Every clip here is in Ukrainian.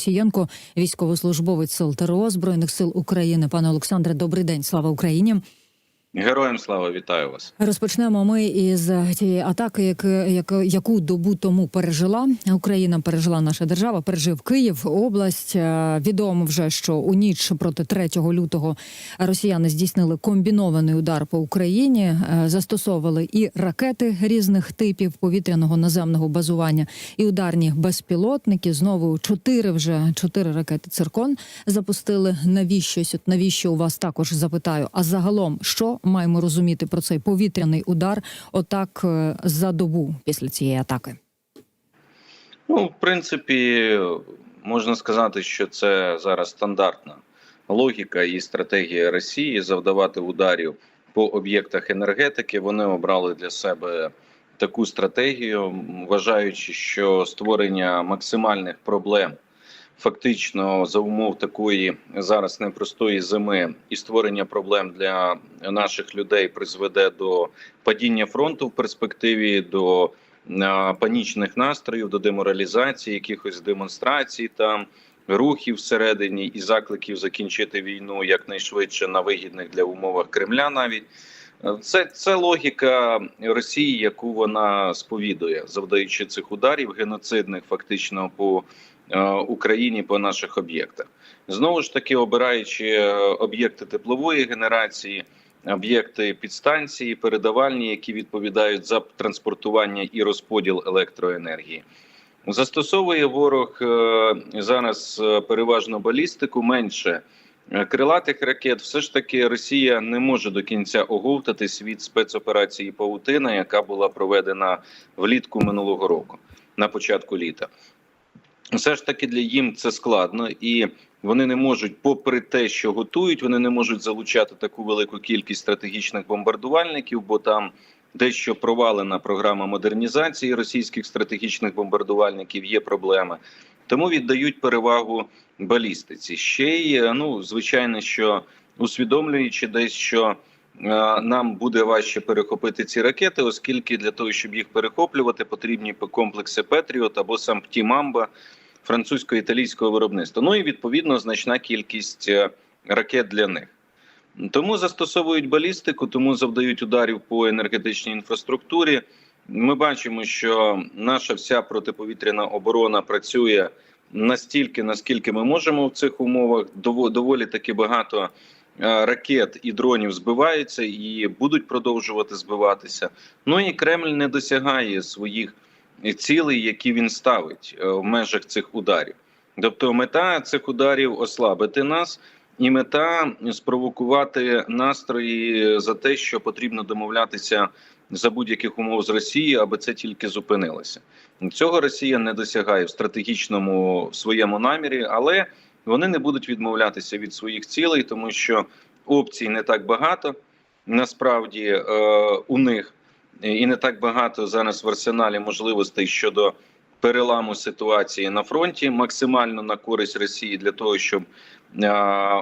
Сієнко, військовослужбовець СОЛТРО Збройних сил України. Пане Олександре, добрий день. Слава Україні. Героям слава, вітаю вас. Розпочнемо ми із тієї атаки, як, як, яку добу тому пережила Україна, пережила наша держава, пережив Київ, область. Е, Відомо вже, що у ніч проти 3 лютого росіяни здійснили комбінований удар по Україні, е, застосовували і ракети різних типів повітряного наземного базування, і ударні безпілотники. Знову чотири вже чотири ракети циркон запустили. Навіщось, от навіщо у вас також запитаю? А загалом, що маємо розуміти про цей повітряний удар, отак е, за добу після цієї атаки? Ну, в принципі, можна сказати, що це зараз стандартна логіка і стратегія Росії завдавати ударів по об'єктах енергетики. Вони обрали для себе таку стратегію, вважаючи, що створення максимальних проблем. Фактично, за умов такої зараз непростої зими і створення проблем для наших людей призведе до падіння фронту в перспективі, до панічних настроїв, до деморалізації, якихось демонстрацій, там рухів всередині і закликів закінчити війну якнайшвидше на вигідних для умовах Кремля. Навіть це, це логіка Росії, яку вона сповідує, завдаючи цих ударів геноцидних, фактично по Україні по наших об'єктах. Знову ж таки, обираючи е, об'єкти теплової генерації, об'єкти підстанції, передавальні, які відповідають за транспортування і розподіл електроенергії. Застосовує ворог е, зараз е, переважно балістику менше е, крилатих ракет. Все ж таки, Росія не може до кінця оговтатись від спецоперації Паутина, яка була проведена влітку минулого року на початку літа. Все ж таки для їм це складно, і вони не можуть, попри те, що готують, вони не можуть залучати таку велику кількість стратегічних бомбардувальників, бо там дещо провалена програма модернізації російських стратегічних бомбардувальників. Є проблеми, тому віддають перевагу балістиці. Ще й ну звичайно, що усвідомлюючи десь, що е, нам буде важче перехопити ці ракети, оскільки для того, щоб їх перехоплювати, потрібні комплекси Петріот або сам Птімамба французько-італійського виробництва. Ну і відповідно значна кількість е, ракет для них. Тому застосовують балістику, тому завдають ударів по енергетичній інфраструктурі. Ми бачимо, що наша вся протиповітряна оборона працює настільки, наскільки ми можемо в цих умовах. Дово- доволі таки багато е, ракет і дронів збиваються і будуть продовжувати збиватися. Ну і Кремль не досягає своїх цілей, які він ставить е, в межах цих ударів. Тобто, мета цих ударів ослабити нас. І мета спровокувати настрої за те, що потрібно домовлятися за будь-яких умов з Росією, аби це тільки зупинилося. Цього Росія не досягає в стратегічному своєму намірі, але вони не будуть відмовлятися від своїх цілей, тому що опцій не так багато насправді е, у них і не так багато зараз в арсеналі можливостей щодо переламу ситуації на фронті, максимально на користь Росії для того, щоб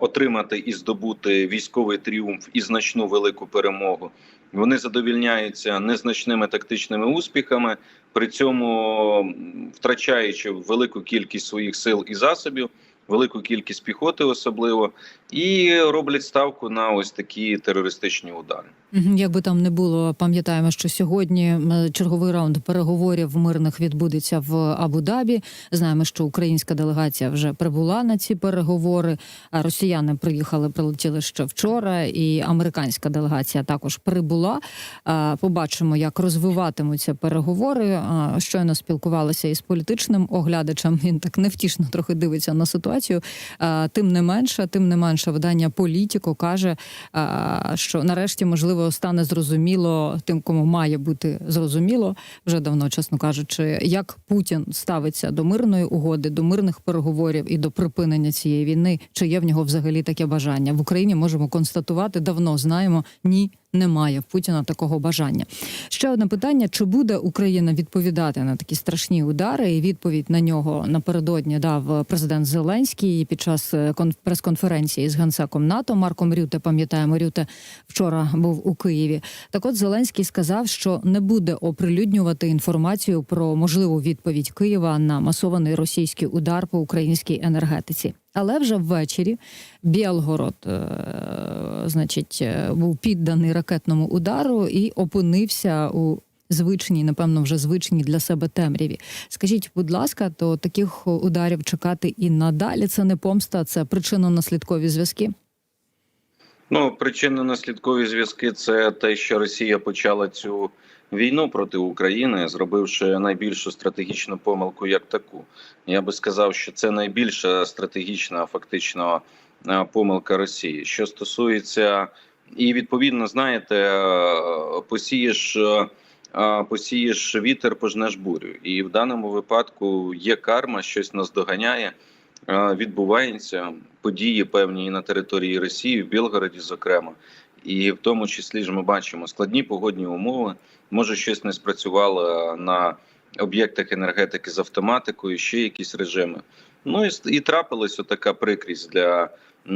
отримати і здобути військовий тріумф і значну велику перемогу. Вони задовільняються незначними тактичними успіхами, при цьому втрачаючи велику кількість своїх сил і засобів, велику кількість піхоти, особливо, і роблять ставку на ось такі терористичні удари. Мгм, Як би там не було, пам'ятаємо, що сьогодні черговий раунд переговорів мирних відбудеться в Абу-Дабі. Знаємо, що українська делегація вже прибула на ці переговори. Росіяни приїхали, прилетіли ще вчора, і американська делегація також прибула. Побачимо, як розвиватимуться переговори. Щойно спілкувалися із політичним оглядачем. Він так невтішно трохи дивиться на ситуацію. Тим не менше, тим не менше, видання Політіко каже, що нарешті можливо стане зрозуміло тим, кому має бути зрозуміло вже давно, чесно кажучи, як Путін ставиться до мирної угоди, до мирних переговорів і до припинення цієї війни. Чи є в нього взагалі таке бажання в Україні? Можемо констатувати давно знаємо ні. Немає в Путіна такого бажання. Ще одне питання: чи буде Україна відповідати на такі страшні удари? І відповідь на нього напередодні дав президент Зеленський під час е, кон- прес-конференції з генсеком НАТО Марком Рюте. Пам'ятаємо, Рюте вчора був у Києві. Так, от Зеленський сказав, що не буде оприлюднювати інформацію про можливу відповідь Києва на масований російський удар по українській енергетиці. Але вже ввечері Білгород, е, значить, е, був підданий ракетному удару і опинився у звичній, напевно, вже звичній для себе темряві. Скажіть, будь ласка, то таких ударів чекати і надалі це не помста, це причинно-наслідкові зв'язки. Ну, причинно-наслідкові зв'язки це те, що Росія почала цю війну проти України, зробивши найбільшу стратегічну помилку як таку. Я би сказав, що це найбільша стратегічна фактично е, помилка Росії. Що стосується, і відповідно, знаєте, е, посієш. е, Посієш вітер, пожнеш бурю, і в даному випадку є карма, щось нас доганяє. Е, Відбуваються події певні і на території Росії, в Білгороді, зокрема, і в тому числі ж ми бачимо складні погодні умови. Може, щось не спрацювало на об'єктах енергетики з автоматикою, ще якісь режими. Ну і, і трапилась така прикрість для е,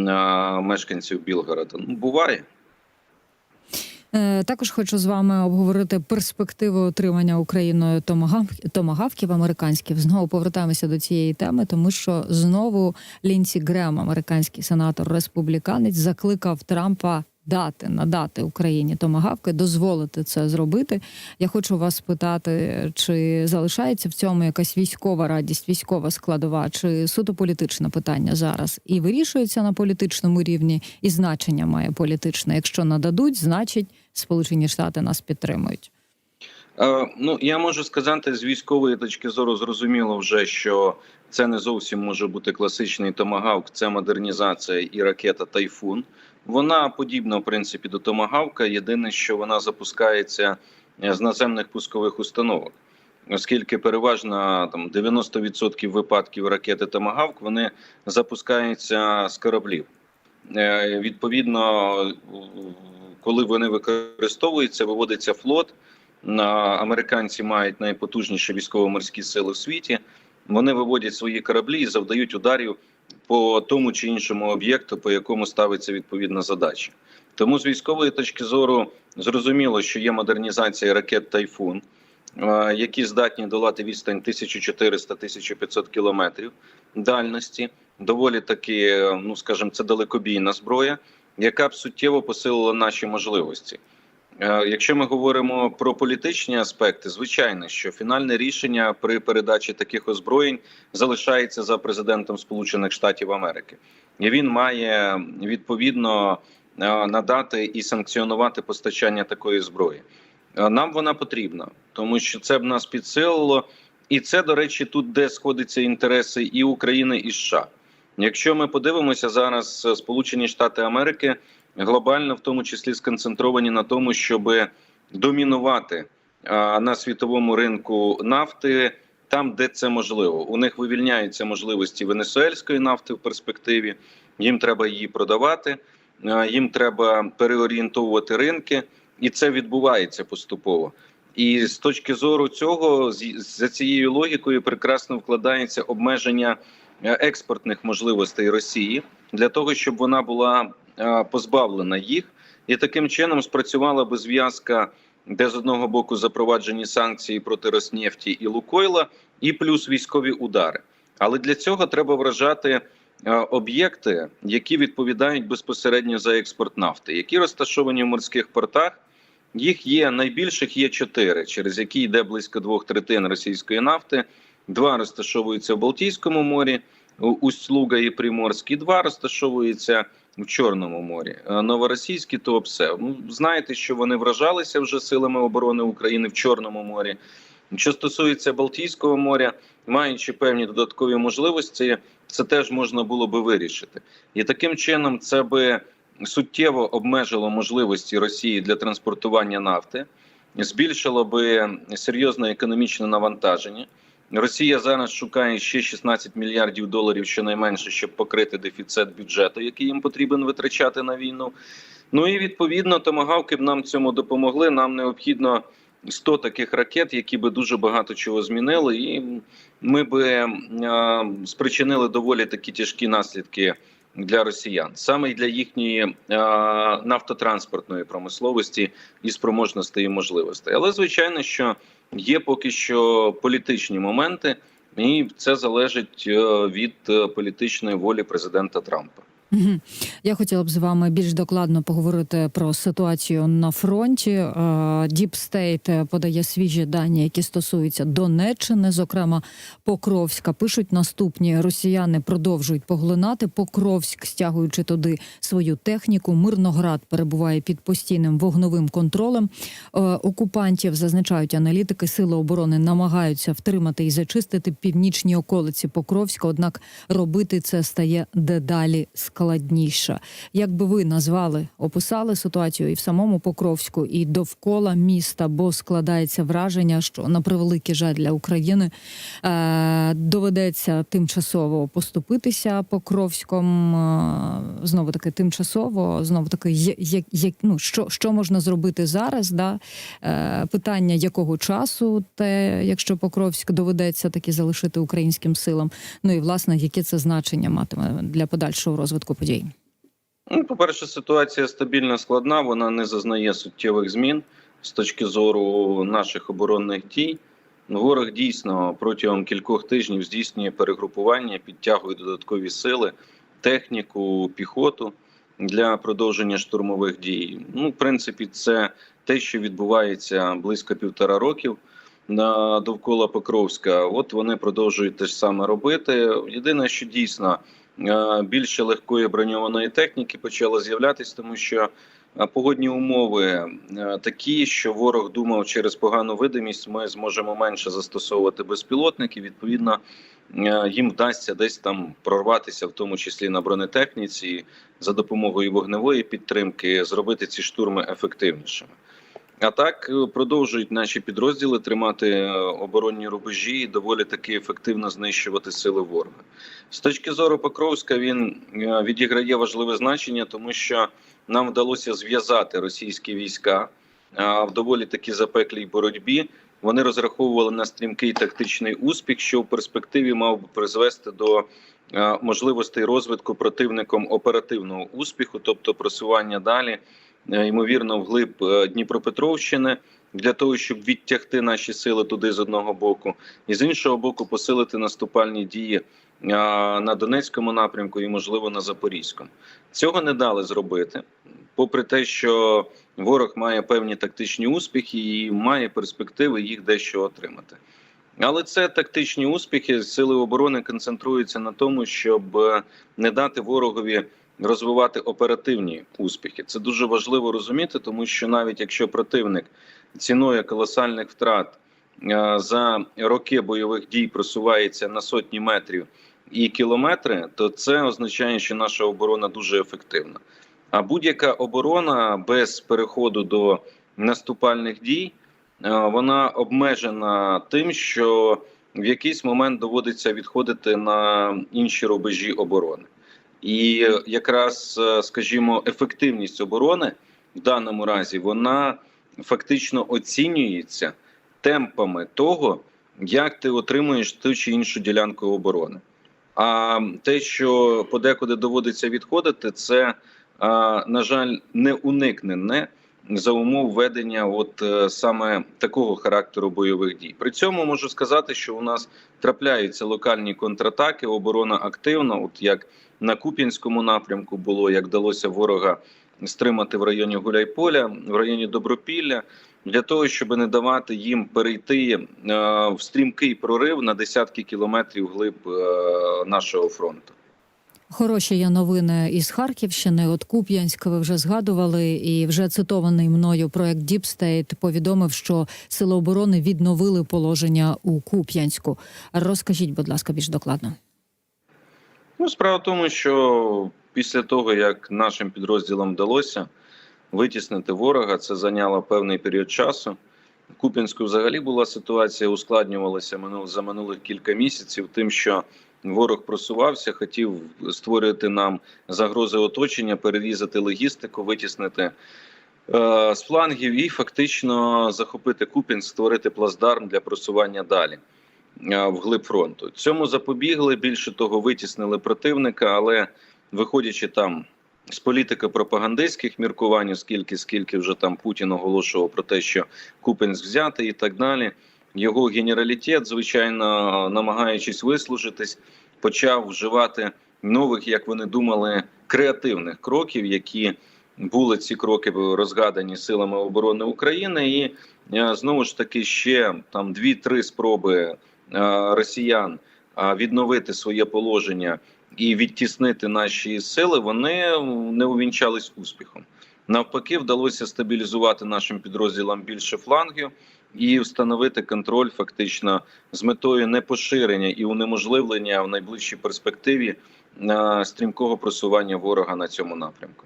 мешканців Білгорода. Ну, буває. Е, Також хочу з вами обговорити перспективи отримання Україною томагав- томагавків американських. Знову повертаємося до цієї теми, тому що знову Лінсі Грем, американський сенатор республіканець, закликав Трампа дати надати Україні томагавки, дозволити це зробити. Я хочу вас спитати, чи залишається в цьому якась військова радість, військова складова, чи суто політичне питання зараз і вирішується на політичному рівні, і значення має політичне. Якщо нададуть, значить Сполучені Штати нас підтримують. Е, Ну я можу сказати з військової точки зору, зрозуміло вже, що це не зовсім може бути класичний томагавк, це модернізація і ракета Тайфун. Вона подібна в принципі до томагавка. Єдине, що вона запускається е, з наземних пускових установок, оскільки переважно там 90% випадків ракети Томагавк вони запускаються з кораблів. Е, Відповідно, коли вони використовуються, виводиться флот. Американці мають найпотужніші військово-морські сили в світі. Вони виводять свої кораблі і завдають ударів по тому чи іншому об'єкту, по якому ставиться відповідна задача. Тому з військової точки зору зрозуміло, що є модернізація ракет Тайфун, е, які здатні долати відстань 1400-1500 кілометрів дальності. Доволі таки, е, ну скажімо, це далекобійна зброя, яка б суттєво посилила наші можливості. Е, Якщо ми говоримо про політичні аспекти, звичайно, що фінальне рішення при передачі таких озброєнь залишається за президентом Сполучених Штатів Америки, і він має відповідно е, надати і санкціонувати постачання такої зброї. Е, Нам вона потрібна, тому що це б нас підсилило, і це, до речі, тут, де сходяться інтереси і України, і США. Якщо ми подивимося зараз, Сполучені Штати Америки глобально, в тому числі сконцентровані на тому, щоб домінувати на світовому ринку нафти там, де це можливо. У них вивільняються можливості венесуельської нафти в перспективі. Їм треба її продавати, їм треба переорієнтовувати ринки, і це відбувається поступово. І з точки зору цього, за цією логікою, прекрасно вкладається обмеження е, експортних можливостей Росії для того, щоб вона була позбавлена їх, і таким чином спрацювала би зв'язка, де з одного боку запроваджені санкції проти Роснефті і Лукойла, і плюс військові удари. Але для цього треба вражати об'єкти, які відповідають безпосередньо за експорт нафти, які розташовані в морських портах. Їх є найбільших є чотири, через які йде близько двох третин російської нафти. Два розташовуються в Балтійському морі, Усть-Луга і Приморськ, два розташовуються в Чорному морі. Е, Новоросійський то все. Ну, знаєте, що вони вражалися вже силами оборони України в Чорному морі. Що стосується Балтійського моря, маючи певні додаткові можливості, це теж можна було би вирішити. І таким чином це би суттєво обмежило можливості Росії для транспортування нафти, збільшило би серйозне економічне навантаження. Росія зараз шукає ще 16 мільярдів доларів, щонайменше, щоб покрити дефіцит бюджету, який їм потрібен витрачати на війну. Ну і відповідно томагавки б нам цьому допомогли. Нам необхідно 100 таких ракет, які би дуже багато чого змінили, і ми би е, спричинили доволі такі тяжкі наслідки для росіян, саме для їхньої е, нафтотранспортної промисловості і спроможностей і можливостей. Але звичайно, що є поки що політичні моменти, і це залежить е, від е, політичної волі президента Трампа. Я хотіла б з вами більш докладно поговорити про ситуацію на фронті. Deep подає свіжі дані, які стосуються Донеччини, зокрема Покровська. Пишуть наступні: Росіяни продовжують поглинати Покровськ, стягуючи туди свою техніку. Мирноград перебуває під постійним вогновим контролем. Е, Окупантів зазначають аналітики. Сили оборони намагаються втримати і зачистити північні околиці Покровська. Однак робити це стає дедалі складніше. Як би ви назвали, описали ситуацію і в самому Покровську, і довкола міста, бо складається враження, що на превеликий жаль для України е, доведеться тимчасово поступитися Покровськом. Е, знову таки тимчасово, знову таки, є, є, ну, що, що можна зробити зараз? Да? Е, питання якого часу, те, якщо Покровськ доведеться таки залишити українським силам. Ну і власне, яке це значення матиме для подальшого розвитку подій? Ну, по-перше, ситуація стабільна складна, вона не зазнає суттєвих змін з точки зору наших оборонних дій. Ворог дійсно протягом кількох тижнів здійснює перегрупування, підтягує додаткові сили, техніку, піхоту для продовження штурмових дій. Ну, в принципі, це те, що відбувається близько півтора років на довкола Покровська. От вони продовжують те ж саме робити. Єдине, що дійсно більше легкої броньованої техніки почало з'являтися, тому що е, погодні умови е, такі, що ворог думав, через погану видимість ми зможемо менше застосовувати безпілотники. Відповідно, е, їм вдасться десь там прорватися, в тому числі на бронетехніці, за допомогою вогневої підтримки, зробити ці штурми ефективнішими. А так е, продовжують наші підрозділи тримати е, оборонні рубежі і доволі таки ефективно знищувати сили ворога. З точки зору Покровська він е, відіграє важливе значення, тому що нам вдалося зв'язати російські війська в доволі таки запеклій боротьбі. Вони розраховували на стрімкий тактичний успіх, що в перспективі мав би призвести до можливостей розвитку противником оперативного успіху, тобто просування далі ймовірно, вглиб е, Дніпропетровщини для того, щоб відтягти наші сили туди з одного боку, і з іншого боку, посилити наступальні дії е, на Донецькому напрямку і, можливо, на Запорізькому. Цього не дали зробити, попри те, що ворог має певні тактичні успіхи і має перспективи їх дещо отримати. Але це тактичні успіхи. Сили оборони концентруються на тому, щоб е, не дати ворогові розвивати оперативні успіхи. Це дуже важливо розуміти, тому що навіть якщо противник ціною колосальних втрат е, за роки бойових дій просувається на сотні метрів і кілометри, то це означає, що наша оборона дуже ефективна. А будь-яка оборона без переходу до наступальних дій е, вона обмежена тим, що в якийсь момент доводиться відходити на інші рубежі оборони. І якраз, е, скажімо, ефективність оборони в даному разі вона фактично оцінюється темпами того, як ти отримуєш ту чи іншу ділянку оборони. А те, що подекуди доводиться відходити, це, на жаль, не уникнене за умов ведення от е, саме такого характеру бойових дій. При цьому можу сказати, що у нас трапляються локальні контратаки, оборона активна, от як на Куп'янському напрямку було, як вдалося ворога стримати в районі Гуляйполя, в районі Добропілля, для того, щоб не давати їм перейти е, в стрімкий прорив на десятки кілометрів глиб е, нашого фронту. Хороші є новини із Харківщини. От Куп'янськ ви вже згадували, і вже цитований мною проект State повідомив, що сили оборони відновили положення у Куп'янську. Розкажіть, будь ласка, більш докладно. Ну, справа в тому, що після того, як нашим підрозділам вдалося витіснити ворога, це зайняло певний період часу. В Куп'янську взагалі була ситуація, ускладнювалася за минулих кілька місяців, тим, що ворог просувався, хотів створювати нам загрози оточення, перерізати логістику, витіснити е, з флангів і фактично захопити Купінськ, створити плацдарм для просування далі вглиб фронту. Цьому запобігли. Більше того, витіснили противника, але виходячи там з політики пропагандистських міркувань, оскільки скільки вже там Путін оголошував про те, що Купенськ взяти і так далі. Його генералітет, звичайно, намагаючись вислужитись, почав вживати нових, як вони думали, креативних кроків, які були ці кроки розгадані силами оборони України, і е, знову ж таки ще там дві-три спроби е, росіян е, відновити своє положення і відтіснити наші сили, вони не увінчались успіхом. Навпаки, вдалося стабілізувати нашим підрозділам більше флангів і встановити контроль фактично з метою непоширення і унеможливлення в найближчій перспективі е, стрімкого просування ворога на цьому напрямку.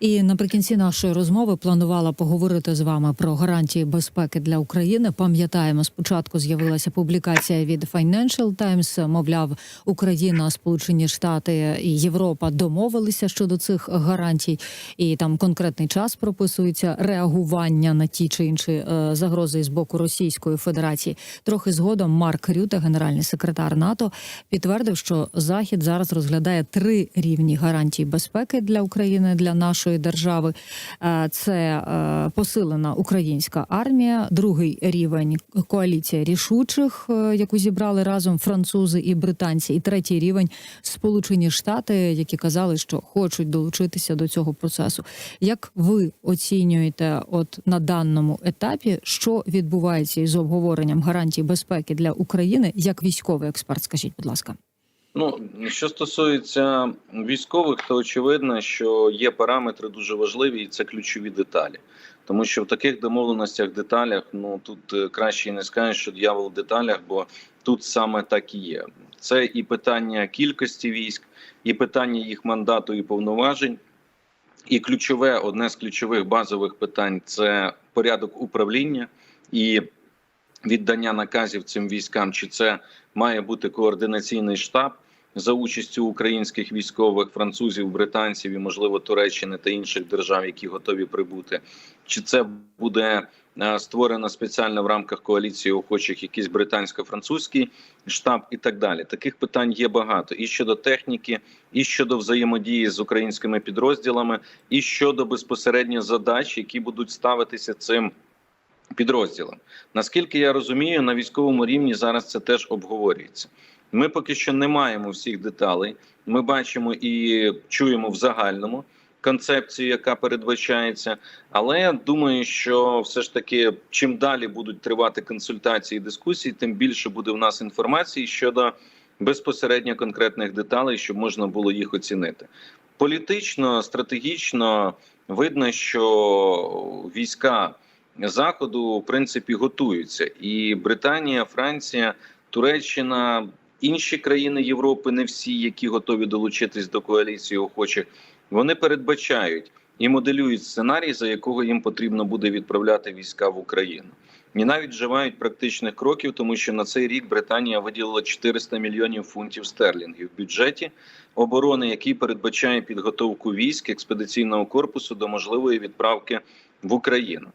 І наприкінці нашої розмови планувала поговорити з вами про гарантії безпеки для України. Пам'ятаємо, спочатку з'явилася публікація від Financial Times, Мовляв, Україна, Сполучені Штати і Європа домовилися щодо цих гарантій, і там конкретний час прописується реагування на ті чи інші е, загрози з боку Російської Федерації. Трохи згодом Марк Рюте, генеральний секретар НАТО, підтвердив, що Захід зараз розглядає три рівні гарантій безпеки для України для нашої держави. Е, Це е, посилена українська армія, другий рівень коаліція рішучих, е, яку зібрали разом французи і британці, і третій рівень Сполучені Штати, які казали, що хочуть долучитися до цього процесу. Як ви оцінюєте, от на даному етапі, що відбувається із обговоренням гарантій безпеки для України, як військовий експерт? Скажіть, будь ласка. Ну що стосується військових, то очевидно, що є параметри дуже важливі, і це ключові деталі. Тому що в таких домовленостях, деталях, ну тут е, краще не скажеш, що дьявол в деталях, бо тут саме так і є. Це і питання кількості військ, і питання їх мандату і повноважень. І ключове, одне з ключових базових питань це порядок управління і віддання наказів цим військам. Чи це має бути координаційний штаб за участю українських військових, французів, британців і, можливо, Туреччини та інших держав, які готові прибути? Чи це буде е, створено спеціально в рамках коаліції охочих якийсь британсько-французький штаб і так далі? Таких питань є багато і щодо техніки, і щодо взаємодії з українськими підрозділами, і щодо безпосередньо задач, які будуть ставитися цим підрозділам. Наскільки я розумію, на військовому рівні зараз це теж обговорюється. Ми поки що не маємо всіх деталей. Ми бачимо і чуємо в загальному концепцію, яка передбачається. Але я думаю, що все ж таки, чим далі будуть тривати консультації і дискусії, тим більше буде в нас інформації щодо безпосередньо конкретних деталей, щоб можна було їх оцінити. Політично, стратегічно видно, що війська заходу в принципі готуються, і Британія, Франція, Туреччина, інші країни Європи, не всі, які готові долучитись до коаліції охочих, вони передбачають і моделюють сценарій, за якого їм потрібно буде відправляти війська в Україну. І навіть вживають практичних кроків, тому що на цей рік Британія виділила 400 мільйонів фунтів стерлінгів в бюджеті оборони, який передбачає підготовку військ експедиційного корпусу до можливої відправки в Україну.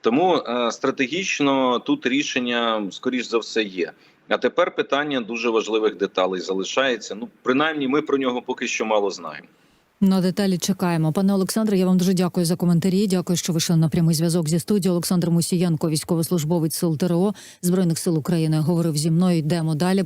Тому е, стратегічно тут рішення скоріш за все є. А тепер питання дуже важливих деталей залишається. Ну принаймні, ми про нього поки що мало знаємо. На деталі чекаємо. Пане Олександре, я вам дуже дякую за коментарі. Дякую, що вийшли на прямий зв'язок зі студією. Олександр Мусієнко, військовослужбовець сил ТРО Збройних сил України, говорив зі мною. Йдемо далі.